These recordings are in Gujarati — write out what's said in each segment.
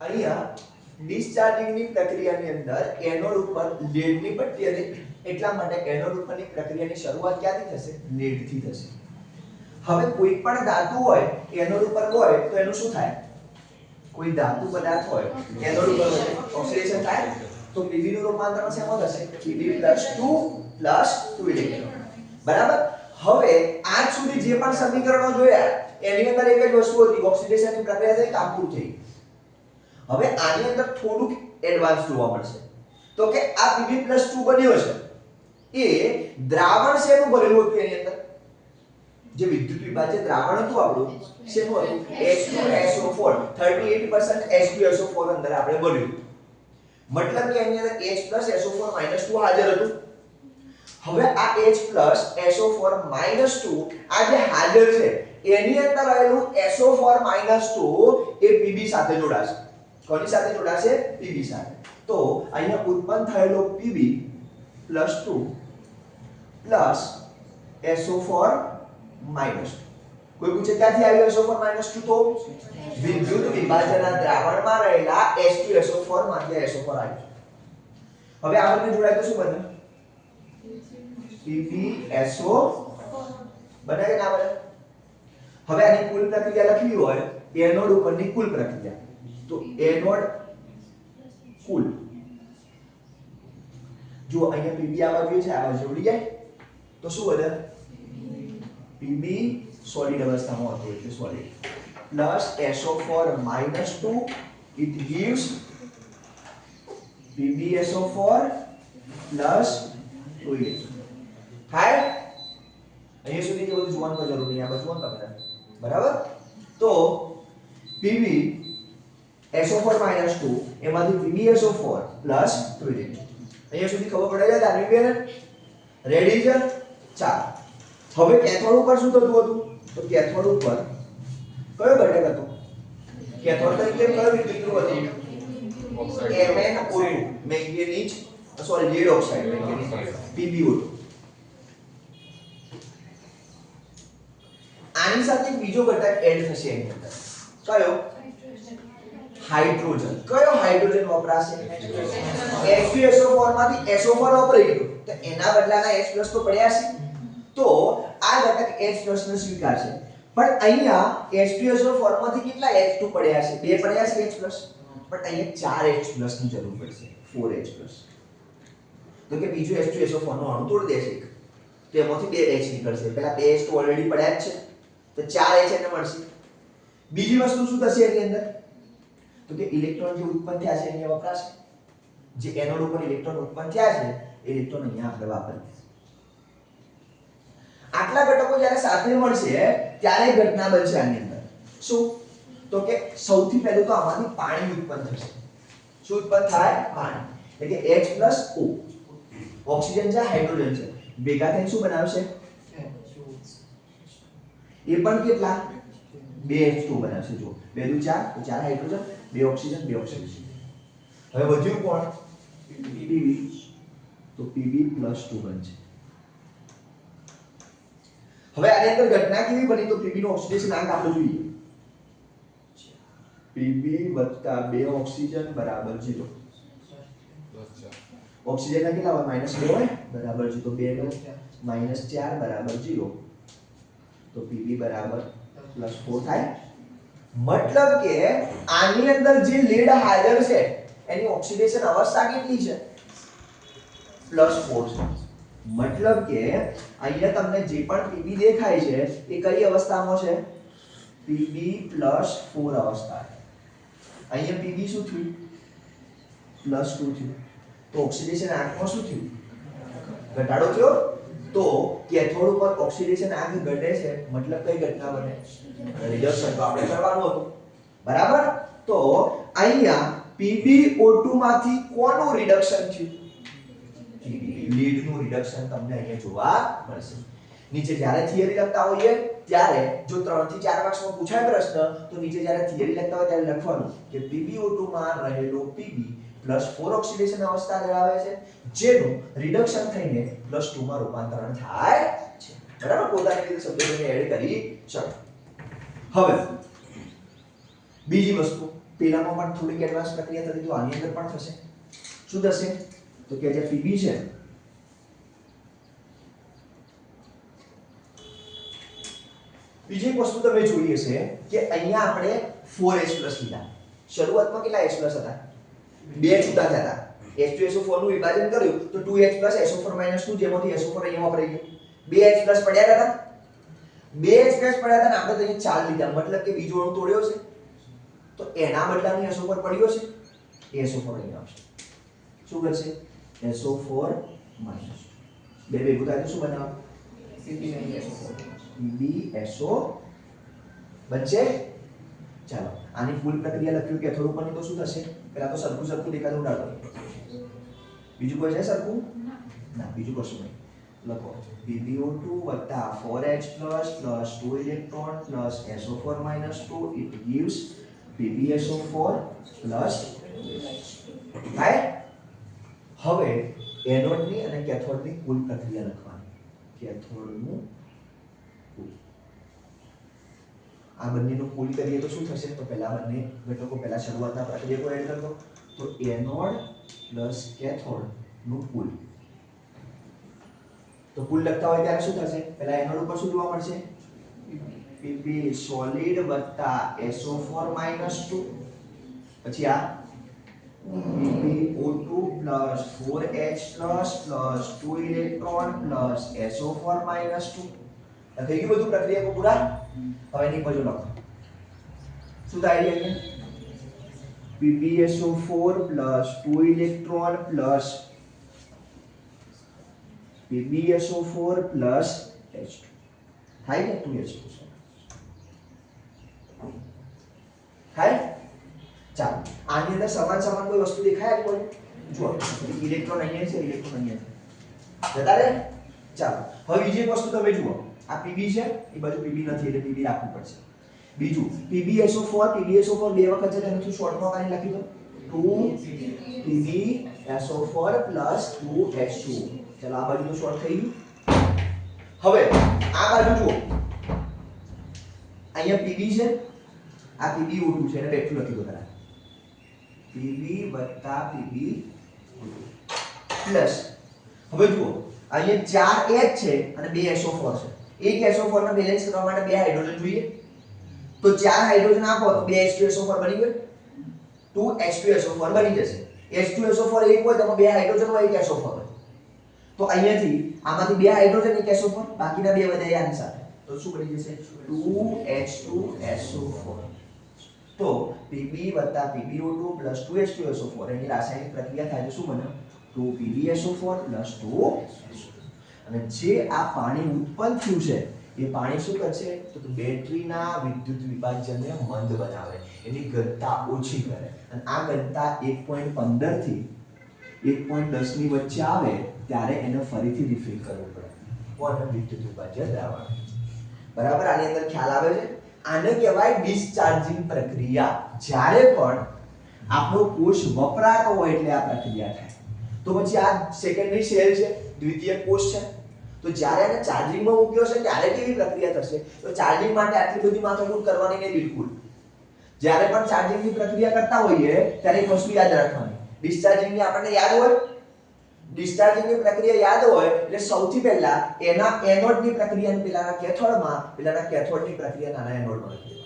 અહીંયા ડિસ્ચાર્જિંગની પ્રક્રિયાની અંદર એનોડ ઉપર લીડની પટ્ટી હતી એટલા માટે એનોડ ઉપરની પ્રક્રિયાની શરૂઆત ક્યાંથી થશે? લીડથી થશે. હવે કોઈ પણ ધાતુ હોય, એનોડ ઉપર હોય, તો એનું શું થાય? કોઈ ધાતુ પદાર્થ હોય, એનોડ ઉપર ઓક્સિડેશન થાય, તો Pb નું રૂપાંતરણ થશે? Pb 2 2 ઇલેક્ટ્રોન બરાબર? હવે આજ સુધી જે પણ સમીકરણો જોયા, એની અંદર એક જ વસ્તુ હતી, ઓક્સિડેશનની પ્રક્રિયા થઈ કાપુ થઈ. હવે આની અંદર થોડુંક એડવાન્સ જોવા મળશે. તો કે આ પીબી પ્લસ ટુ બન્યો છે. એ દ્રાવણ શેનું બનેલું હતું એની અંદર? જે વિદ્યુત વિભાજ્ય દ્રાવણ હતું આપણું. શેનું હતું? H2SO4 38% H2SO4 અંદર આપણે બન્યું. મતલબ કે એની અંદર H+SO4 2 હાજર હતું. હવે આ H+SO4 2 આ જે હાજર છે, એની અંદર રહેલું SO4 2 એ Pb સાથે જોડાશે. કોની સાથે જોડાશે? Pb સાથે. તો અહીંયા ઉત્પન્ન થયેલો Pb 2 SO4 કોઈ પૂછે ક્યાંથી આવ્યો SO4 2 તો? વિદ્યુત વિભાજનના દ્રાવણમાં રહેલા H2SO4 માંથી એસો SO4 આવ્યો હવે આ બંને જોડાય તો શું બને? PbSO બને કે ના બને? હવે આની કુલ પ્રક્રિયા લખવી હોય. એનોડ ઉપરની કુલ પ્રક્રિયા. તો એનોડ કુલ. જો અહીંયા પીબી આ બાજુ છે, આ બાજુ ઉડી જાય. તો શું વધે? પીબી સોલિડ અવસ્થામાં હતું એટલે solid plus SO4 minus 2 it gives PbSO4 plus 2 electron થાય અહીંયા સુધી જે બધું જોવાનું જરૂર નહીં, આ બધું જોવાનું તમે બરાબર? તો Pb SO4 minus 2 એમાંથી PbSO4 plus 2 electron અહીંયા સુધી ખબર પડે છે બેન રેડી છે? ચાર હવે કેથોડ ઉપર શું થતું હતું? તો કેથોડ ઉપર કયો ઘટક હતો? કેથોડ તરીકે કયો વિદ્યુત હતું? MnO2 manganese sorry lead oxide manganese PbO2 આની સાથે બીજો ઘટક એડ થશે એની કયો? હાઇડ્રોજન. કયો હાઇડ્રોજન વપરાશે? H2SO4 માંથી SO4 વપરાઈ ગયો તો એના બદલાના H+ તો પડ્યા છે તો આ ઘટક H+ ને સ્વીકારશે. પણ અહીંયા H2SO4 માંથી કેટલા H2 પડ્યા છે બે પડ્યા છે H+ પણ અહીંયા ચાર H+ ની જરૂર પડશે. 4H+ તો કે બીજું H2SO4 નો અણુ તોડી દેશે. તો એમાંથી બે H નીકળશે. પેલા બે H તો ઓલરેડી પડ્યા જ છે. તો ચાર H એને મળશે. બીજી વસ્તુ શું થશે એની અંદર? તો કે ઇલેક્ટ્રોન જે ઉત્પન્ન થયા છે અહીંયા વપરાશે. જે એનોડ ઉપર ઇલેક્ટ્રોન ઉત્પન્ન થયા છે ઇલેક્ટ્રોન અહીંયા આપણે વાપરીએ આટલા ઘટકો જ્યારે સાથે મળશે, ત્યારે ઘટના બનશે આની અંદર. શું? તો કે સૌથી પહેલું તો આમાંથી પાણી ઉત્પન્ન થશે. શું ઉત્પન્ન થાય? પાણી. એટલે કે ઓ ઓક્સિજન છે, હાઇડ્રોજન છે. ભેગા થઈને શું બનાવશે? એ પણ કેટલા? બે H2 બનાવશે જો બે દુ ચાર, તો ચાર હાઇડ્રોજન. બે ઓક્સિજન બે ઓક્સિજન હવે વધ્યું કોણ Pb તો Pb 2 બનશે હવે આની અંદર ઘટના કેવી બની તો Pb નું ઓક્સિડેશન આંક આપણે જોઈએ Pb 2 ઓક્સિજન બરાબર 0 ઓક્સિજન ના કેટલા હોય માઇનસ 2 હોય બરાબર છે તો 2 નો માઇનસ 4 બરાબર 0 તો Pb બરાબર પ્લસ 4 થાય મતલબ કે આની અંદર જે લીડ હાજર છે, એની ઓક્સિડેશન અવસ્થા કેટલી છે? પ્લસ 4 છે. મતલબ કે અહીંયા તમને જે પણ Pb દેખાય છે, એ કઈ અવસ્થામાં છે? Pb 4 અવસ્થા. અહીંયા Pb શું થયું? પ્લસ 2 થયું. તો ઓક્સિડેશન આંકમાં શું થયું? ઘટાડો થયો? તો કેથોડ ઉપર ઓક્સિડેશન આંક ઘટે છે, મતલબ કઈ ઘટના બને? રિડક્શન તો આપણે કરવાનું હતું. બરાબર? તો અહીંયા PbO2 માંથી કોનું રિડક્શન થયું? લીડનું રિડક્શન તમને અહીંયા જોવા મળશે. નીચે જ્યારે થિયરી લખતા હોઈએ, ત્યારે જો 3 થી 4 માર્ક્સમાં પૂછાય પ્રશ્ન, તો નીચે જ્યારે થિયરી લખતા હોય ત્યારે લખવાનું કે PbO2 માં રહેલો Pb 4 ઓક્સિડેશન અવસ્થા ધરાવે છે, જેનું રિડક્શન થઈને 2 માં રૂપાંતરણ થાય છે. બરાબર? પોતાની રીતે શબ્દોને એડ કરી શકો હવે, બીજી વસ્તુ પેલામાં પણ થોડીક એડવાન્સ પ્રક્રિયા થતી તો આની અંદર પણ થશે. શું થશે? તો કે જે પીબી છે, બીજી વસ્તુ તમે જોઈ હશે કે અહીંયા આપણે 4H+ લીધા. શરૂઆતમાં કેટલા H+ હતા? બે છૂટા થયા હતા H2SO4 નું વિભાજન કર્યું તો 2H+ SO4 2 જેમાંથી SO4 અહીંયા વપરાઈ ગયો. બે H+ પડ્યા હતા બે H+ પડ્યા હતા ને આપણે તો અહીંયા ચાર લીધા. મતલબ કે બીજો અણુ તોડ્યો છે. તો એના બદલે અહીં SO4 પડ્યો છે. એ SO4 અહીંયા આવશે. શું કરશે? SO4 માઇનસ બે ભેગું થાય તો શું બનાવે PbSO બનશે? ચાલો. આની ફૂલ પ્રક્રિયા લખ્યું કેથોડ ઉપરની તો શું થશે? પહેલાં તો સરખું સરખું દેખાતું ઉડાડો. બીજું કોઈ છે સરખું? ના, બીજું કશું નહીં. લખો. BBO2 વત્તા 4H plus plus 2 electron plus SO4 minus 2 it gives PbSO4 plus થાય હવે એનોડની અને કેથોડની કુલ પ્રક્રિયા લખવાની. કેથોડનું કુલ આ બંનેનું કુલ કરીએ તો શું થશે? તો પહેલા બંને ઘટકો પહેલા શરૂઆતના પ્રક્રિયકો એડ કરી દો તો એનોડ પ્લસ કેથોડનું કુલ તો કુલ લખતા હોય ત્યારે શું થશે? પહેલા એનોડ ઉપર શું જોવા મળશે? Pb સોલિડ વત્તા SO4 2 પછી આ PbO2 plus 4H plus plus 2 electron plus SO4 minus 2 આ થઈ ગયું બધું પ્રક્રિયા પૂરા? હવે એની બાજુ લખો શું થાય છે અહીંયા PbSO4 plus 2 electron plus PbSO4 plus H2 થાય કે 2H2 થાય ચાલો આની અંદર સમાન સમાન કોઈ વસ્તુ દેખાય કોઈ જુઓ ઇલેક્ટ્રોન અહીંયા છે ઇલેક્ટ્રોન અહીંયા છે જતા રહે ચાલો હવે બીજી એક વસ્તુ તમે જુઓ આ પીબી છે એ બાજુ પીબી નથી એટલે પીબી રાખવું પડશે બીજું PbSO4 PbSO4 બે વખત છે તેનું શોર્ટમાં કાંઈ લખી દો 2 PbSO4 2H2 ચાલો આ બાજુ શોર્ટ થઈ ગયું હવે આ બાજુ જુઓ અહીંયા પીબી છે આ પીબી O2 છે એને બેઠું લખી દો પહેલા પીબી વત્તા પીબી પ્લસ હવે જુઓ અહીંયા ચાર એચ છે અને બે SO4 છે એક SO4 ને બેલેન્સ કરવા માટે બે હાઇડ્રોજન જોઈએ. તો ચાર હાઇડ્રોજન આપો તો બે H2SO4 બની ગયો. 2H2SO4 બની જશે. H2SO4 એક હોય તો બે હાઇડ્રોજન હોય, એક SO4 હોય. તો અહીંયાથી આમાંથી બે હાઇડ્રોજન એક SO4 બાકીના બે વધ્યા આની સાથે. તો શું બની જશે? 2H2SO4 તો Pb PbO2 2H2SO4 એની રાસાયણિક પ્રક્રિયા થાય તો શું બને? 2PbSO4 2H2 અને જે આ પાણી ઉત્પન્ન થયું છે, એ પાણી શું કરશે? તો બેટરીના વિદ્યુત વિભાજનને મંદ બનાવે, એની ઘનતા ઓછી કરે. અને આ ઘનતા 1.15 થી 1.10 ની વચ્ચે આવે, ત્યારે એને ફરીથી રિફિલ કરવું પડે. કોને વિદ્યુત વિભાજન દ્રાવણ. બરાબર? આની અંદર ખ્યાલ આવે છે? આને કહેવાય ડિસ્ચાર્જિંગ પ્રક્રિયા. જ્યારે પણ આપણો કોષ વપરાતો હોય એટલે આ પ્રક્રિયા થાય. તો પછી આ સેકન્ડરી સેલ છે, દ્વિતીય કોષ છે. તો જ્યારે એને ચાર્જિંગમાં મૂક્યો છે ત્યારે કેવી પ્રક્રિયા થશે? તો ચાર્જિંગ માટે આટલી બધી માથાકૂટ કરવાની નહીં, બિલકુલ. જ્યારે પણ ચાર્જિંગની પ્રક્રિયા કરતા હોઈએ, ત્યારે એક વસ્તુ યાદ રાખવાની. ડિસ્ચાર્જિંગની આપણને યાદ હોય? ડિસ્ચાર્જિંગની પ્રક્રિયા યાદ હોય, એટલે સૌથી પહેલા એના એનોડની પ્રક્રિયાને પેલાના કેથોડમાં પેલાના કેથોડની પ્રક્રિયા નાના એનોડમાં લખી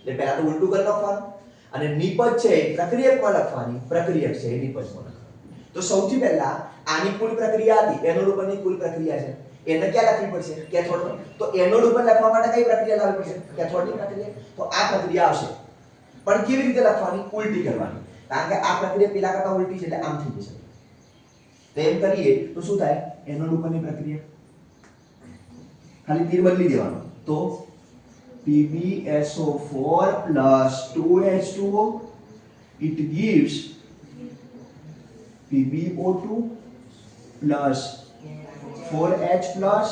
એટલે પહેલા તો ઉલટું કરી નાખવાનું અને નિપજ છે એ પ્રક્રિયકમાં લખવાની, પ્રક્રિયક છે એ નિપજમાં લખવાની. તો સૌથી પહેલા આની કુલ પ્રક્રિયા હતી એનોડ ઉપરની કુલ પ્રક્રિયા છે. એને ક્યાં લખવી પડશે? કેથોડ તો એનોડ ઉપર લખવા માટે કઈ પ્રક્રિયા લાવવી પડશે? કેથોડની પ્રક્રિયા. તો આ પ્રક્રિયા આવશે. પણ કેવી રીતે લખવાની? ઉલટી કરવાની. કારણ કે આ પ્રક્રિયા પેલા કરતા ઉલટી છે એટલે આમ થઈ જશે. તો એમ કરીએ તો શું થાય? એનોડ ઉપરની પ્રક્રિયા. ખાલી તીર બદલી દેવાનું. તો PbSO4 2H2O it gives PbO2 plus 4H plus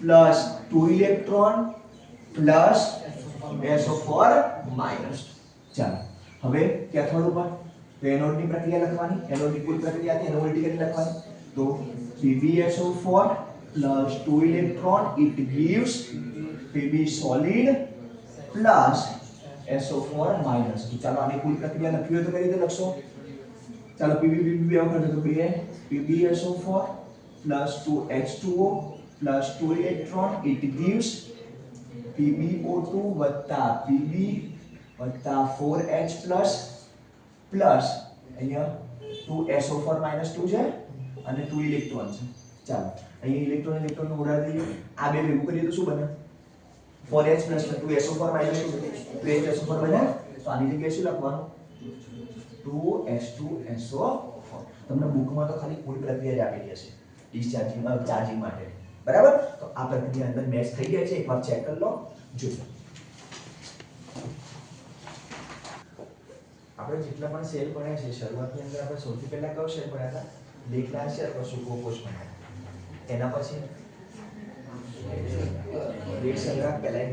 plus 2 electron plus SO4 minus ચાલો હવે કેથોડ ઉપર તો એનોડની પ્રક્રિયા લખવાની એનોડની કુલ પ્રક્રિયા હતી એનો ઉલટી કરી લખવાની તો PbSO4 plus 2 electron, it gives Pb solid plus SO4 minus two ચાલો આની કુલ પ્રક્રિયા લખવી હોય તો કઈ રીતે લખશો ચાલો PB PB બે વખત તો 2 PbSO4 plus 2H2O plus 2 electron, it gives PbO2 વત્તા Pb વત્તા 4H plus plus અહીંયા 2SO4 minus 2 છે અને 2 ઇલેક્ટ્રોન છે. ચાલો, અહીંયા ઇલેક્ટ્રોન ઇલેક્ટ્રોન ઉડાડી દઈએ આ બે ભેગું કરીએ તો શું બને? 4H plus 2SO4 minus 2 2SO4 બને? તો આની જગ્યાએ શું લખવાનું? 2H2SO4 તમને બુકમાં તો ખાલી કુલ પ્રક્રિયા જ આપેલી હશે. ડિસ્ચાર્જિંગ ચાર્જિંગ માટે. બરાબર? તો આ પ્રક્રિયા અંદર મેચ થઈ ગયા છે. એકવાર ચેક કરી લો. જોજો. આપણે જેટલા પણ સેલ ભણ્યા છે, શરૂઆતની અંદર આપણે સૌથી પહેલા કયો સેલ ભણ્યા હતા? લેખના સેલ પછી કોકોસ ભણ્યા એના પછી? રેડ સંગ્રહ પહેલા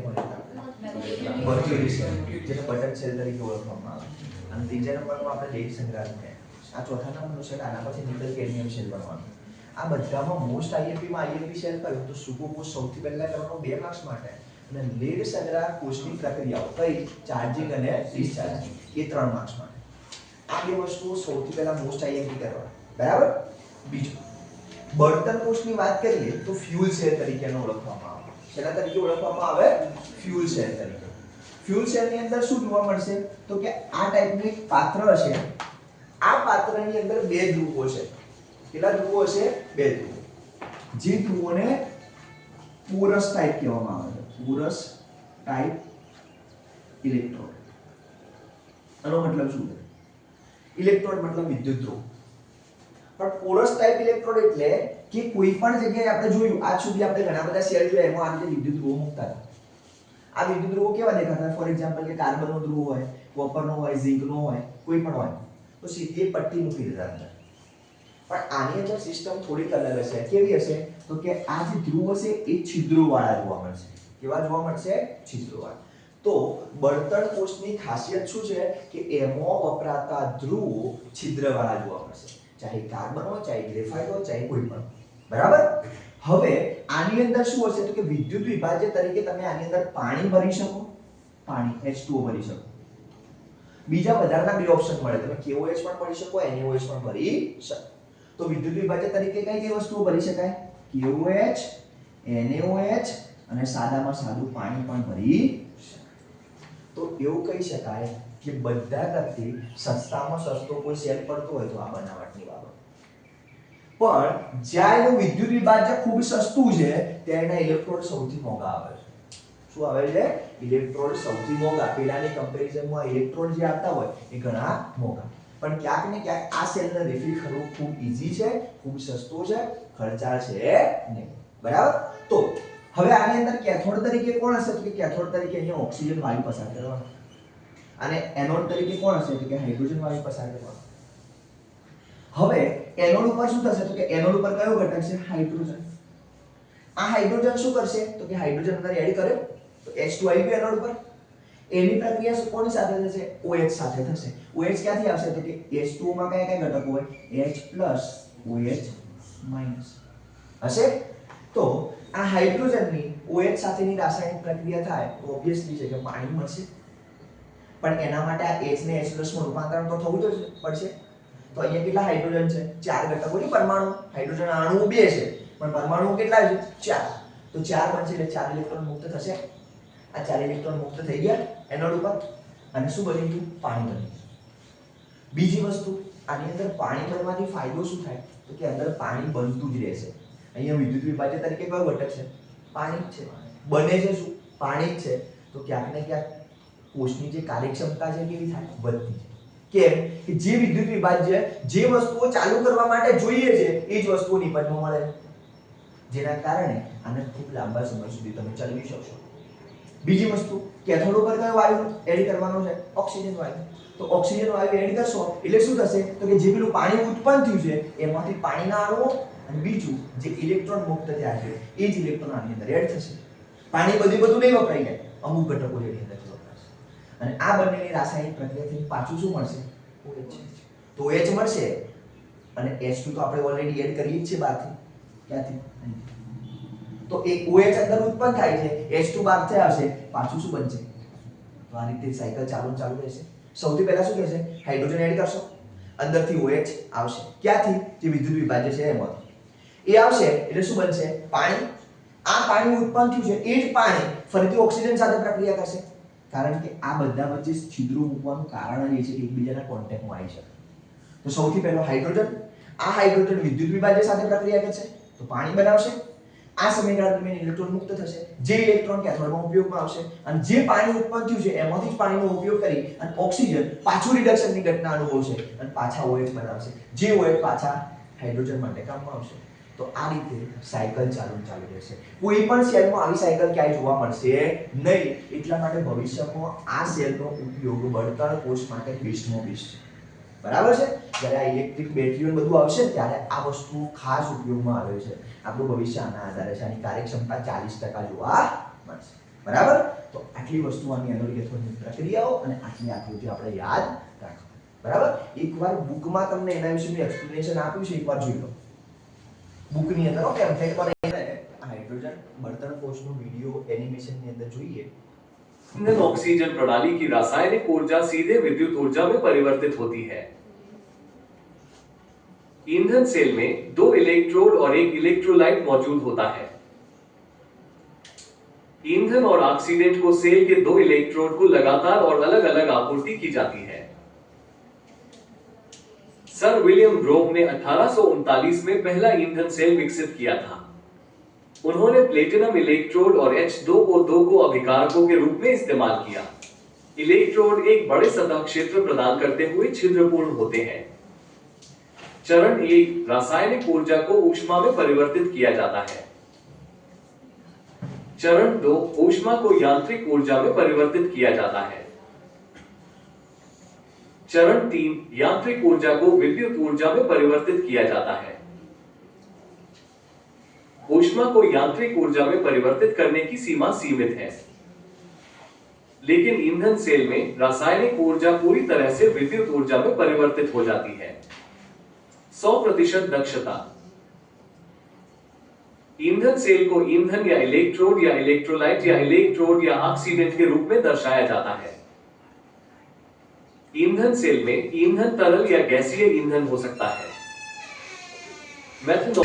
બટન સેલ તરીકે ઓળખવામાં આવે. અને ત્રીજા નંબરમાં આપણે લેડ સંગ્રહ ભણ્યા. આ ચોથા નંબરનું સેલ આના પછી નિકલ કેડમિયમ સેલ ભણવાનું. આ બધામાં મોસ્ટ આઈએમપીમાં આઈએમપી શેર કર્યો તો સુકોકોસ સૌથી પહેલા કરવાનો બે માર્ક્સ માટે. અને લેડ સંગ્રહ કોષની પ્રક્રિયાઓ કઈ? ચાર્જિંગ અને ડિસ્ચાર્જિંગ એ ત્રણ માર્ક્સ માટે. આ બે વસ્તુઓ સૌથી પહેલા મોસ્ટ આઈએમપી કરવા. બરાબર? બીજું, બળતણ કોષની વાત કરીએ તો ફ્યુલ શેર તરીકેનો ઓળખવામાં આવે. શેના તરીકે ઓળખવામાં આવે? ફ્યુલ શેર તરીકે. ફ્યુલ સેલની અંદર શું જોવા મળશે? તો કે આ ટાઈપનું એક પાત્ર હશે આ પાત્રની અંદર બે ધ્રુવો છે. કેટલા ધ્રુવો હશે? બે ધ્રુવો જે ધ્રુવોને પોરસ ટાઈપ કહેવામાં આવે છે. પોરસ ટાઈપ ઇલેક્ટ્રોડ આનો મતલબ શું છે? ઇલેક્ટ્રોડ મતલબ વિદ્યુત ધ્રુવ. પણ પોરસ ટાઈપ ઇલેક્ટ્રોડ એટલે કે કોઈ પણ જગ્યાએ આપણે જોયું, આજ સુધી આપણે ઘણા બધા શેર જોયા, એમાં આ વિદ્યુત ધ્રુવો મૂકતા હતા. આ વિદ્યુત ધ્રુવો કેવા દેખાતા ફોર એક્ઝામ્પલ કે કાર્બનનો ધ્રુવ હોય કોપરનો હોય ઝિંકનો હોય, કોઈ પણ હોય. તો સીધી પટ્ટી મૂકી દેતા અંદર. પણ આની અંદર સિસ્ટમ થોડીક અલગ હશે. કેવી હશે? તો કે આ જે ધ્રુવ હશે એ છિદ્રોવાળા જોવા મળશે. કેવા જોવા મળશે? છિદ્રોવાળા. તો બળતણ કોષની ખાસિયત શું છે? કે એમાં વપરાતા ધ્રુવો છિદ્રવાળા જોવા મળશે. ચાહે કાર્બન હોય, ચાહે ગ્રેફાઇટ હોય, ચાહે કોઈ પણ. બરાબર? હવે આની અંદર શું હશે? તો કે વિદ્યુત વિભાજ્ય તરીકે તમે આની અંદર પાણી ભરી શકો. પાણી H2O ભરી શકો. બીજા બધાના બે ઓપ્શન મળે. તમે KOH પણ ભરી શકો NaOH પણ ભરી શકો. તો વિદ્યુત વિભાજક તરીકે કઈ કઈ વસ્તુઓ ભરી શકાય? KOH NaOH અને સાદામાં સાદું પાણી પણ ભરી શકાય. તો એવું કહી શકાય કે બધા કરતી સસ્તામાં સસ્તો કોઈ સેલ પડતો હોય તો આ બનાવટની બાબત. પણ જ્યાં એનું વિદ્યુત વિભાજક ખૂબ સસ્તું છે, ત્યાં એના ઇલેક્ટ્રોડ સૌથી મોંઘા આવે છે. શું આવે છે? ઇલેક્ટ્રોડ સૌથી મોંઘા. પેલાની કમ્પેરિઝનમાં ઇલેક્ટ્રોડ જે આવતા હોય એ ઘણા મોંઘા. પણ ક્યાંક ને ક્યાંક આ સેલને રિફિલ કરવું ખૂબ ઈઝી છે, ખૂબ સસ્તો છે, ખર્ચાળ છે નહીં. બરાબર? તો હવે આની અંદર કેથોડ તરીકે કોણ હશે? કે કેથોડ તરીકે અહીંયા ઓક્સિજન વાયુ પસાર કરવાનો. અને એનોડ તરીકે કોણ હશે? તો કે હાઇડ્રોજન વાયુ પસાર કરવાનો. હવે એનોડ ઉપર શું થશે? તો કે એનોડ ઉપર કયો ઘટક છે? હાઇડ્રોજન આ હાઇડ્રોજન શું કરશે? તો કે હાઇડ્રોજન અંદર એડ કર્યો. તો H2 આવી ગયો એનોડ ઉપર. એની પ્રક્રિયા કોની સાથે થશે? OH સાથે થશે. OH ક્યાંથી આવશે? તો કે H2O માં કયા કયા ઘટકો હોય? H OH હશે? તો આ હાઇડ્રોજનની OH સાથેની રાસાયણિક પ્રક્રિયા થાય, તો ઓબ્વિયસલી છે કે પાણી મળશે. પણ એના માટે આ H ને H માં રૂપાંતરણ તો થવું જ પડશે. તો અહીંયા કેટલા હાઇડ્રોજન છે? ચાર ઘટકોની પરમાણુ. હાઇડ્રોજન અણુ બે છે, પણ પરમાણુ કેટલા છે? ચાર. તો ચાર બનશે એટલે ચાર ઇલેક્ટ્રોન મુક્ત થશે. આ ચાર ઇલેક્ટ્રોન મુક્ત થઈ ગયા. એનોડ ઉપર અને શું બની ગયું પાણી બની બીજી વસ્તુ, આની અંદર પાણી બનવાથી ફાયદો શું થાય? તો કે અંદર પાણી બનતું જ રહેશે. અહીંયા વિદ્યુત વિભાજ્ય તરીકે કયો ઘટક છે? પાણી જ છે. બને છે શું? પાણી જ છે. તો ક્યાંક ને ક્યાંક કોષની જે કાર્યક્ષમતા છે કેવી થાય? વધતી છે કેમ? કે જે વિદ્યુત વિભાજ્ય જે વસ્તુઓ ચાલુ કરવા માટે જોઈએ છે, એ જ વસ્તુઓ નિપજમાં મળે જેના કારણે આને ખૂબ લાંબા સમય સુધી તમે ચલાવી શકશો. બીજી વસ્તુ કેથોડ ઉપર કયો વાયુ એડ કરવાનો છે? ઓક્સિજન વાયુ. તો ઓક્સિજન વાયુ એડ કરશો, એટલે શું થશે? તો કે જે પેલું પાણી ઉત્પન્ન થયું છે, એમાંથી પાણીના અણુઓ અને બીજું જે ઇલેક્ટ્રોન મુક્ત થયા છે, એ જ ઇલેક્ટ્રોન આની અંદર એડ થશે. પાણી બધું બધું નહીં વપરાઈ જાય, અમુક ઘટકો એની અંદર વપરાશે. અને આ બંનેની રાસાયણિક પ્રક્રિયાથી પાછું શું મળશે? OH તો OH મળશે અને H2 તો આપણે ઓલરેડી એડ કરીએ જ છે બહારથી. ક્યાંથી. તો એક OH અંદર ઉત્પન્ન થાય છે H2 બહાર થયા આવશે પાછું શું બનશે? તો આ રીતે સાયકલ ચાલુ ચાલુ રહેશે. સૌથી પહેલા શું થશે હાઇડ્રોજન એડ કરશો. અંદરથી OH આવશે. ક્યાંથી? જે વિદ્યુત વિભાજ્ય છે એમાંથી એ આવશે, એટલે શું બનશે? પાણી. આ પાણી ઉત્પન્ન થયું છે. એ જ પાણી ફરીથી ઓક્સિજન સાથે પ્રક્રિયા કરશે. કારણ કે આ બધા વચ્ચે છિદ્રો મૂકવાનું કારણ એ છે કે એકબીજાના કોન્ટેક્ટમાં આવી શકે. તો સૌથી પહેલો હાઇડ્રોજન આ હાઇડ્રોજન વિદ્યુત વિભાજ્ય સાથે પ્રક્રિયા કરશે. તો પાણી બનાવશે. આ સમયગાળા દરમિયાન ઇલેક્ટ્રોન મુક્ત થશે. જે ઇલેક્ટ્રોન કેથોડમાં ઉપયોગમાં આવશે અને જે પાણી ઉત્પન્ન થયું છે, એમાંથી જ પાણીનો ઉપયોગ કરી અને ઓક્સિજન પાછું રિડક્શનની ઘટના અનુભવશે અને પાછા OH બનાવશે. જે OH પાછા હાઇડ્રોજન માટે કામમાં આવશે. તો આ રીતે સાયકલ ચાલુ ચાલુ રહેશે. કોઈ પણ સેલમાં આવી સાયકલ ક્યાંય જોવા મળશે નહીં. એટલા માટે ભવિષ્યમાં આ સેલનો ઉપયોગ બળતણ કોષ માટે બેસ્ટમાં બેસ્ટ છે. બરાબર છે જ્યારે આ ઇલેક્ટ્રિક બેટરીઓ ને બધું આવશે ને ત્યારે આ વસ્તુ ખાસ ઉપયોગમાં આવે છે આપણું ભવિષ્ય આના આધારે છે આની કાર્યક્ષમતા ચાલીસ ટકા જોવા મળશે બરાબર તો આટલી વસ્તુ આની અનુલેખનની પ્રક્રિયાઓ અને આટલી આકૃતિ આપણે યાદ રાખો બરાબર એકવાર બુકમાં તમને એના વિશે મેં એક્સપ્લેનેશન આપ્યું છે એકવાર જોઈ લો બુકની અંદર ઓકે ટેમ્પલેટ પર હાઇડ્રોજન બળતણ કોષનો વિડિયો એનિમેશનની અંદર જોઈએ ईंधन ऑक्सीजन प्रणाली की रासायनिक ऊर्जा सीधे विद्युत ऊर्जा में परिवर्तित होती है ईंधन सेल में दो इलेक्ट्रोड और एक इलेक्ट्रोलाइट मौजूद होता है। ईंधन और ऑक्सीडेंट को सेल के दो इलेक्ट्रोड को लगातार और अलग अलग आपूर्ति की जाती है। सर विलियम ग्रोव ने अठारह सौ उनतालीस में पहला ईंधन सेल विकसित किया था। उन्होंने प्लेटिनम इलेक्ट्रोड और H2 को दो को अभिकारकों के रूप में इस्तेमाल किया। इलेक्ट्रोड एक बड़े सतह क्षेत्र प्रदान करते हुए छिद्रपूर्ण होते हैं। चरण एक, रासायनिक ऊर्जा को ऊष्मा में परिवर्तित किया जाता है। चरण दो, ऊष्मा को यांत्रिक ऊर्जा में परिवर्तित किया जाता है। चरण तीन, यांत्रिक ऊर्जा को विद्युत ऊर्जा में परिवर्तित किया जाता है। ऊष्मा को यांत्रिक ऊर्जा में परिवर्तित करने की सीमा सीमित है। लेकिन ईंधन सेल में रासायनिक ऊर्जा पूरी तरह से विद्युत ऊर्जा में परिवर्तित हो जाती है। 100 प्रतिशत दक्षता। ईंधन सेल को ईंधन या इलेक्ट्रोड या इलेक्ट्रोलाइट या इलेक्ट्रोड या ऑक्सीडेंट के रूप में दर्शाया जाता है। ईंधन सेल में ईंधन तरल या गैसीय ईंधन हो सकता है। मेथनॉल